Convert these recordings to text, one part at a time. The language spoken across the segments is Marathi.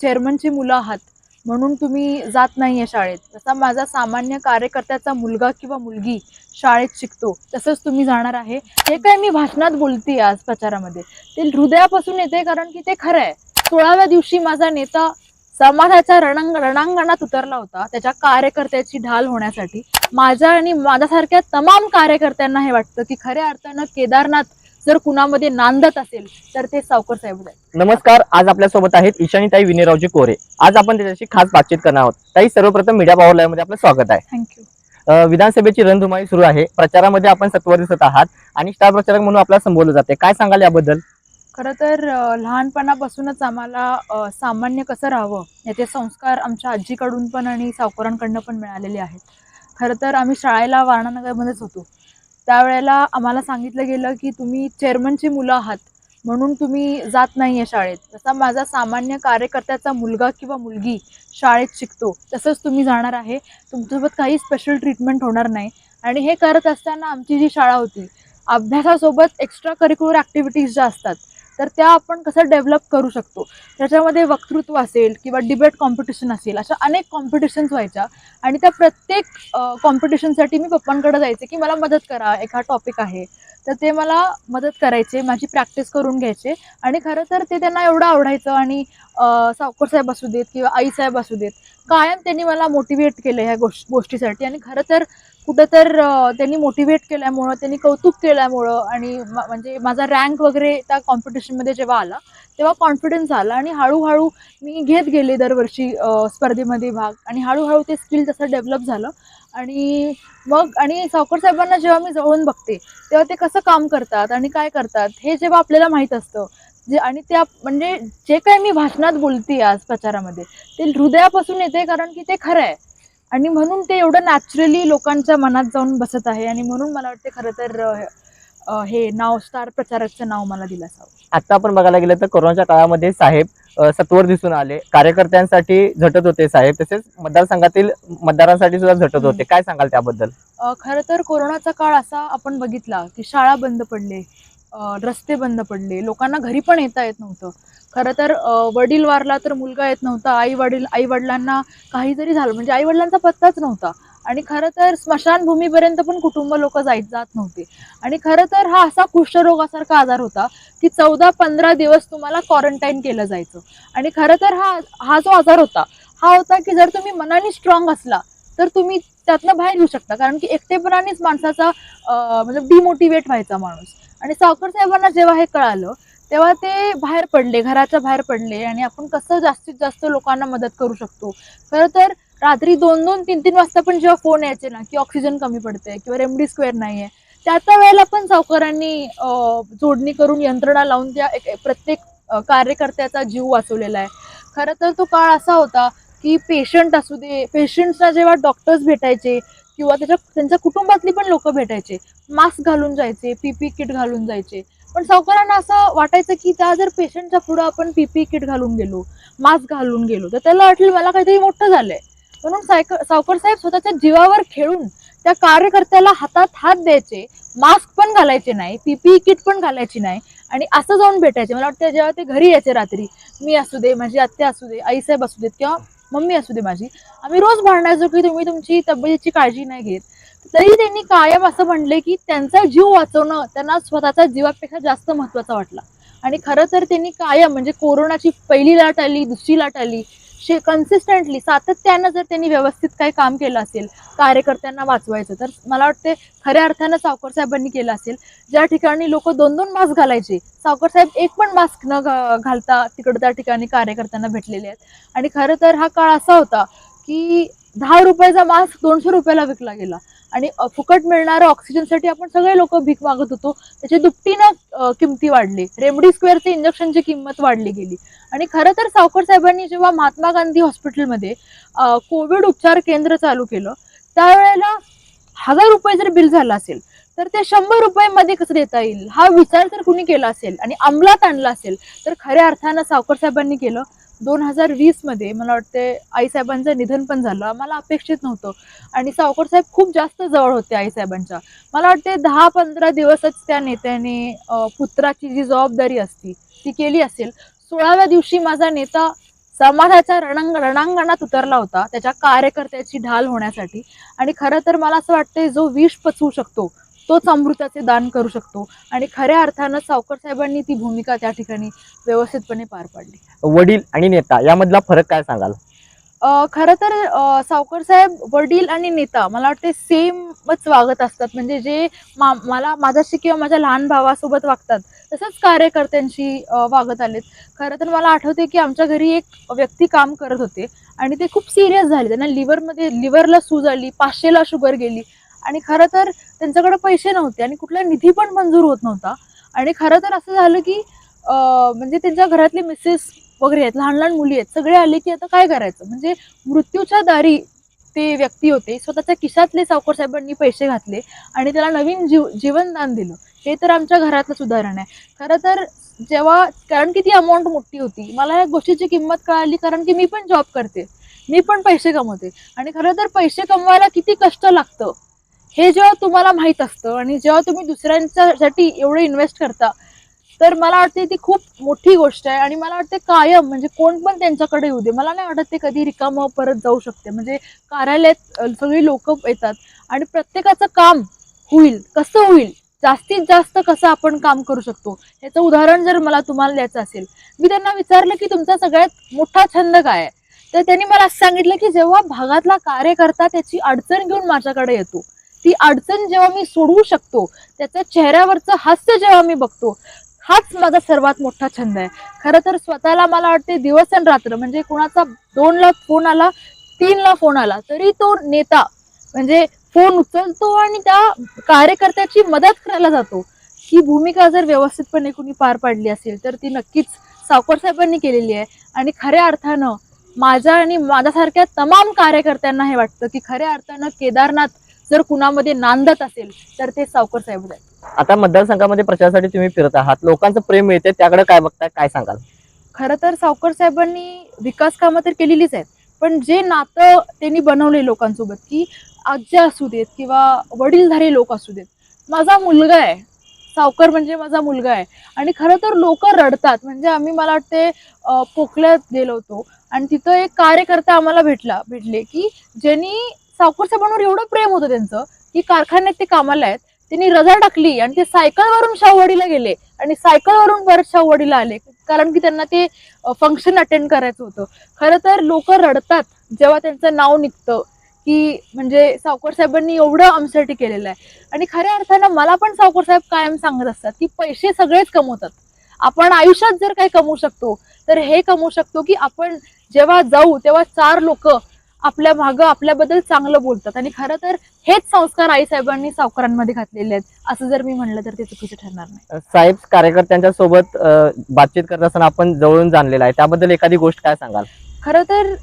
चेअरमनची मुलं आहात म्हणून तुम्ही जात नाही आहे शाळेत. तसा माझा सामान्य कार्यकर्त्याचा मुलगा किंवा मुलगी शाळेत शिकतो तसंच तुम्ही जाणार आहे. हे काय मी भाषणात बोलते आज प्रचारामध्ये? ते हृदयापासून येते कारण की ते खरं आहे. सोळाव्या दिवशी माझा नेता समाजाच्या रणांग रणांगणात उतरला होता त्याच्या कार्यकर्त्याची ढाल होण्यासाठी. माझ्या आणि माझ्यासारख्या तमाम कार्यकर्त्यांना हे वाटतं की खऱ्या अर्थानं केदारनाथ जर कुणामध्ये नांदत असेल तर ते सावकर साहेब नमस्कार आज आपल्यासोबत आहेत ईशानीताई विनेरावजी कोरे. आज आपण त्याच्याशी खास बातचीत करणार आहोत. ताई सर्वप्रथम मीडिया पॉवर लाईव्हमध्ये आपलं स्वागत आहे. थँक्यू विधानसभेची रणधुमाळी सुरू आहे. प्रचारामध्ये आपण सत्वर दिसत आहात आणि स्टार प्रचारक म्हणून आपल्याला संबोधलं जाते काय सांगाल याबद्दल? खरं तर लहानपणापासूनच आम्हाला सामान्य कसं राहावं याचे संस्कार आमच्या आजीकडून पण आणि सावकारांकडनं पण मिळालेले आहेत. खरं तर आम्ही शाळेला वारणानगरमध्येच होतो. त्यावेळेला आम्हाला सांगितलं गेलं की तुम्ही चेअरमनची मुलं आहात म्हणून तुम्ही जात नाही आहे शाळेत. तसा माझा सामान्य कार्यकर्त्याचा मुलगा किंवा मुलगी शाळेत शिकतो तसंच तुम्ही जाणार आहे. तुमच्यासोबत काही स्पेशल ट्रीटमेंट होणार नाही. आणि हे करत असताना आमची जी शाळा होती अभ्यासासोबत एक्स्ट्रा करिक्युलर ॲक्टिव्हिटीज ज्या असतात तर त्या आपण कसं डेव्हलप करू शकतो. त्याच्यामध्ये वक्तृत्व असेल किंवा डिबेट कॉम्पिटिशन असेल अशा अनेक कॉम्पिटिशन्स व्हायच्या. आणि त्या प्रत्येक कॉम्पिटिशनसाठी मी पप्पांकडे जायचे की मला मदत करा एका टॉपिक आहे. तर ते मला मदत करायचे माझी प्रॅक्टिस करून घ्यायचे. आणि खरं तर ते त्यांना एवढं आवडायचं आणि सावकर साहेब असू देत किंवा आईसाहेब असू देत कायम त्यांनी मला मोटिवेट केलं ह्या गोष्ट गोष्टीसाठी. आणि खरं तर कुठं तर त्यांनी मोटिवेट केल्यामुळं त्यांनी कौतुक केल्यामुळं आणि म- म्हणजे माझा रँक वगैरे त्या कॉम्पिटिशनमध्ये जेव्हा आला तेव्हा कॉन्फिडन्स आला आणि हळूहळू मी घेत गेले दरवर्षी स्पर्धेमध्ये भाग आणि हळूहळू ते स्किल तसं डेव्हलप झालं आणि मग आणि सावकर साहेबांना जेव्हा मी जवळून बघते तेव्हा ते कसं काम करतात आणि काय करतात हे जेव्हा आपल्याला माहीत असतं जे आणि त्या म्हणजे जे काय मी भाषणात बोलते आज प्रचारामध्ये ते हृदयापासून येते कारण की ते खरं आहे. आणि म्हणून ते एवढं नॅचरली लोकांच्या मनात जाऊन बसत आहे. आणि म्हणून मला वाटते खरं तर हे नाव स्टार प्रचारकचं नाव मला दिलं असावं आता आपण बघायला गेलं तर कोरोनाच्या काळामध्ये साहेब सत्वर दिसून आले. कार्यकर्त्यांसाठी झटत होते साहेब. तसेच मतदारसंघातील मतदारांसाठी सुद्धा झटत होते. काय सांगाल त्याबद्दल? खरं तर कोरोनाचा काळ असा आपण बघितला की शाळा बंद पडले. रस्ते बंद पडले. लोकांना घरी पण येता येत नव्हतं. खरं तर वडील वारला तर मुलगा येत नव्हता. आई वडील आई वडिलांना काही जरी झालं म्हणजे आई वडिलांचा पत्ताच नव्हता. आणि खरं तर स्मशानभूमीपर्यंत पण कुटुंब लोक जायत जात नव्हते. आणि खरं तर हा असा कुष्ठरोगासारखा आजार होता की चौदा पंधरा दिवस तुम्हाला क्वारंटाईन केलं जायचं. आणि खरं तर हा हा जो आजार होता हा होता की जर तुम्ही मनाने स्ट्रॉंग असला तर तुम्ही त्यातनं बाहेर येऊ शकता. कारण की एकटेपणानेच माणसाचा मतलब म्हणजे डिमोटिवेट व्हायचा माणूस. आणि सावकर साहेबांना जेव्हा हे कळालं तेव्हा ते बाहेर पडले घराच्या बाहेर पडले आणि आपण कसं जास्तीत जास्त लोकांना मदत करू शकतो. खरं तर रात्री दोन दोन तीन तीन वाजता पण जेव्हा फोन यायचे ना की ऑक्सिजन कमी पडते किंवा रेमडी स्क्वेअर नाही आहे त्या त्या वेळेला पण सावकारांनी जोडणी करून यंत्रणा लावून त्या एक प्रत्येक कार्यकर्त्याचा जीव वाचवलेला आहे. खरं तर तो काळ असा होता की पेशंट असू दे पेशंट्सना जेव्हा डॉक्टर्स भेटायचे किंवा त्याच्या त्यांच्या कुटुंबातली पण लोक भेटायचे मास्क घालून जायचे पीपी किट घालून जायचे. पण सावकारांना असं वाटायचं की त्या जर पेशंटच्या पुढं आपण पीपी किट घालून गेलो मास्क घालून गेलो तर त्याला वाटलं मला काहीतरी मोठं झालंय. म्हणून सायक सावकर साहेब स्वतःच्या जीवावर खेळून त्या कार्यकर्त्याला हातात हात द्यायचे मास्क पण घालायचे नाही पीपी किट पण घालायची नाही आणि असं जाऊन भेटायचे. मला वाटतं जेव्हा ते घरी यायचे रात्री मी असू दे माझी आत्या असू दे आईसाहेब असू देत किंवा मम्मी असू दे माझी. आम्ही रोज भांडायचो की तुम्ही तुमची तब्येतीची काळजी नाही घेत. तरी त्यांनी कायम असं म्हणले की त्यांचा जीव वाचवणं त्यांना स्वतःच्या जीवापेक्षा जास्त महत्त्वाचा वाटला. आणि खरं तर त्यांनी कायम म्हणजे कोरोनाची पहिली लाट आली दुसरी लाट आली शे कन्सिस्टंटली सातत्यानं जर त्यांनी व्यवस्थित काही काम केलं असेल कार्यकर्त्यांना वाचवायचं तर मला वाटते खऱ्या अर्थानं सावकर साहेबांनी केलं असेल. ज्या ठिकाणी लोक दोन दोन मास्क घालायचे सावकर साहेब एक पण मास्क न घा- घालता तिकडं त्या ठिकाणी कार्यकर्त्यांना भेटलेले आहेत. आणि खरं तर हा काळ असा होता की दहा रुपयाचा मास्क दोनशे रुपयाला विकला गेला. आणि फुकट मिळणाऱ्या ऑक्सिजनसाठी आपण सगळे लोक भीक मागत होतो. त्याची दुपटीनं किमती वाढली. रेमडी स्क्वेअरची इंजेक्शनची किंमत वाढली गेली. आणि खरं तर सावकर साहेबांनी जेव्हा महात्मा गांधी हॉस्पिटलमध्ये कोविड उपचार केंद्र चालू केलं त्यावेळेला हजार रुपये जर बिल झालं असेल तर ते शंभर रुपयामध्ये कसं देता येईल? हा विचार जर कुणी केला असेल आणि अंमलात आणला असेल तर खऱ्या अर्थानं सावकर साहेबांनी केलं. दोन हजार वीसमध्ये मला वाटते आईसाहेबांचं निधन पण झालं. आम्हाला अपेक्षित नव्हतं. आणि सावकर साहेब खूप जास्त जवळ होते आईसाहेबांच्या मला वाटते दहा पंधरा दिवसच त्या नेत्याने पुत्राची जी जबाबदारी असती ती केली असेल. सोळाव्या दिवशी माझा नेता समाजाच्या रणांग रणांगणात उतरला होता त्याच्या कार्यकर्त्याची ढाल होण्यासाठी. आणि खरं तर मला असं वाटतंय जो विष पचवू शकतो तोच अमृताचे दान करू शकतो. आणि खऱ्या अर्थानं सावकर साहेबांनी ती भूमिका त्या ठिकाणी व्यवस्थितपणे पार पाडली. वडील आणि नेता यामधला फरक काय सांगाल? खरं तर सावकर साहेब वडील आणि नेता मला वाटते सेमच वागत असतात. म्हणजे जे मा मला माझ्याशी किंवा माझ्या लहान भावासोबत वागतात तसंच कार्यकर्त्यांशी वागत आलेत. खरं तर मला आठवते की आमच्या घरी एक व्यक्ती काम करत होते आणि ते खूप सिरियस झाले. त्यांना लिव्हरमध्ये लिव्हरला सूज आली पाचशेला शुगर गेली. आणि खरं तर त्यांच्याकडे पैसे नव्हते आणि कुठला निधी पण मंजूर होत नव्हता. आणि खरं तर असं झालं की म्हणजे त्यांच्या घरातले मिसेस वगैरे आहेत लहान लहान मुली आहेत सगळे आले की आता काय करायचं? म्हणजे मृत्यूच्या दारी ते व्यक्ती होते स्वतःच्या खिशातले सावकर साहेबांनी पैसे घातले आणि त्याला नवीन जीव जीवनदान दिलं. हे तर आमच्या घरातलंच उदाहरण आहे. खरं तर जेव्हा कारण की ती अमाऊंट मोठी होती मला या गोष्टीची किंमत कळाली कारण की मी पण जॉब करते. मी पण पैसे कमवते. आणि खरं तर पैसे कमवायला किती कष्ट लागतं. हे जेव्हा तुम्हाला माहीत असतं आणि जेव्हा तुम्ही दुसऱ्यांच्यासाठी एवढं इन्व्हेस्ट करता तर मला वाटते ती खूप मोठी गोष्ट आहे आणि मला वाटते कायम म्हणजे कोण पण त्यांच्याकडे येऊ दे. मला नाही वाटत ते कधी रिकामं परत जाऊ शकते. म्हणजे कार्यालयात सगळी लोक येतात आणि प्रत्येकाचं काम होईल कसं होईल जास्तीत जास्त कसं आपण काम करू शकतो याचं उदाहरण जर मला तुम्हाला द्यायचं असेल. मी त्यांना विचारलं की तुमचा सगळ्यात मोठा छंद काय आहे? तर त्यांनी मला असं सांगितलं की जेव्हा भागातला कार्यकर्ता त्याची अडचण घेऊन माझ्याकडे येतो. ती अडचण जेव्हा मी सोडवू शकतो त्याच्या चेहऱ्यावरचं हास्य जेव्हा मी बघतो हाच माझा सर्वात मोठा छंद आहे. खरं तर स्वतःला मला वाटते दिवस आणि रात्र म्हणजे कोणाचा दोनला फोन आला तीनला फोन आला तरी तो नेता म्हणजे फोन उचलतो आणि त्या कार्यकर्त्याची मदत करायला जातो. ही भूमिका जर व्यवस्थितपणे कुणी पार पाडली असेल तर ती नक्कीच सावकर साहेबांनी केलेली आहे. आणि खऱ्या अर्थानं माझ्या आणि माझ्यासारख्या तमाम कार्यकर्त्यांना हे वाटतं की खऱ्या अर्थानं केदारनाथ जर कुणामध्ये नांदत असेल तर ते सावकर साहेब आहेत आता मतदारसंघामध्ये प्रचारासाठी तुम्ही फिरत आहात. लोकांचं प्रेम मिळते त्याकडे काय बघताय? काय सांगाल? खरं तर सावकर साहेबांनी विकास कामं तर केलेलीच आहेत. पण जे नातं त्यांनी बनवले लोकांसोबत की आज्या असू देत किंवा वडीलधारी लोक असू देत माझा मुलगा आहे. सावकर म्हणजे माझा मुलगा आहे. आणि खरं तर लोक रडतात. म्हणजे आम्ही मला वाटते अं, पोकल्यात गेलो होतो. आणि तिथं एक कार्यकर्ता आम्हाला भेटला भेटले की ज्यांनी सावकर साहेबांवर एवढं प्रेम होतं त्यांचं की कारखान्यात ते कामाला आहेत त्यांनी रजा टाकली आणि ते सायकलवरून शाहूवाडीला गेले. आणि सायकलवरून परत शाहूवाडीला आले कारण की त्यांना ते फंक्शन अटेंड करायचं होतं. खरं तर लोक रडतात जेव्हा त्यांचं नाव निघतं की म्हणजे सावकर साहेबांनी एवढं आमच्यासाठी केलेलं आहे. आणि खऱ्या अर्थानं मला पण सावकर साहेब कायम सांगत असतात की पैसे सगळेच कमवतात. आपण आयुष्यात जर काही कमवू शकतो तर हे कमवू शकतो की आपण जेव्हा जाऊ तेव्हा चार लोक आपल्या मागं आपल्याबद्दल चांगलं बोलतात. आणि खरं तर हेच संस्कार आईसाहेबांनी सावकारांमध्ये घातलेले आहेत. असं जर मी म्हणलं तर ते चुकीचं ठरणार नाही. साहेब कार्यकर्त्यांच्या सोबत बातचीत करत असताना आपण जवळून जाणलेला आहे. त्याबद्दल एखादी गोष्ट काय सांगाल? खरं तर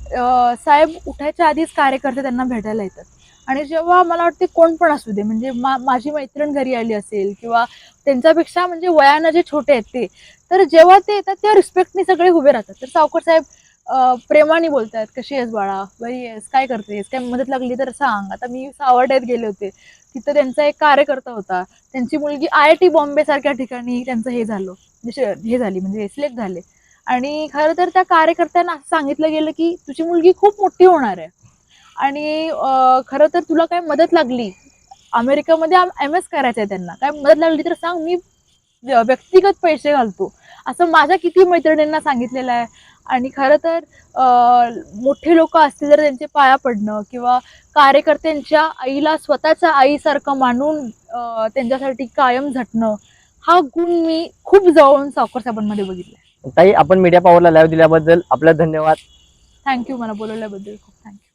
साहेब उठायच्या आधीच कार्यकर्ते त्यांना भेटायला येतात. आणि जेव्हा मला वाटते कोण पण असू दे म्हणजे मा माझी मैत्रीण घरी आली असेल किंवा त्यांच्यापेक्षा म्हणजे वयानं जे छोटे आहेत ते तर जेव्हा ते येतात तेव्हा रिस्पेक्टनी सगळे उभे राहतात. तर सावकर साहेब प्रेमाने बोलतात कशी आहेस बाळा? बरी आहेस? काय करतेस? काय मदत लागली तर सांग. आता मी सावर्ड्यात गेले होते. तिथं त्यांचा एक कार्यकर्ता होता. त्यांची मुलगी आय आय टी बॉम्बे सारख्या ठिकाणी त्यांचं हे झालं. म्हणजे हे झाली म्हणजे सिलेक्ट झाले. आणि खरं तर त्या कार्यकर्त्यांना सांगितलं गेलं की तुझी मुलगी खूप मोठी होणार आहे. आणि खरं तर तुला काय मदत लागली? अमेरिकामध्ये एम एस करायचं आहे त्यांना. काय मदत लागली तर सांग मी व्यक्तिगत पैसे घालतो. असं माझ्या किती मैत्रिणींना सांगितलेलं आहे. आणि खरं तर मोठे लोक असतील तर त्यांचे पाया पडणं किंवा कार्यकर्त्यांच्या आईला स्वतःच्या आईसारखं मानून त्यांच्यासाठी कायम झटणं हा गुण मी खूप जवळून सावकर साहेबांमध्ये बघितला ताई आपण मीडिया पॉवरला लाईव्ह दिल्याबद्दल आपला धन्यवाद. थँक्यू मला बोलवल्याबद्दल खूप थँक्यू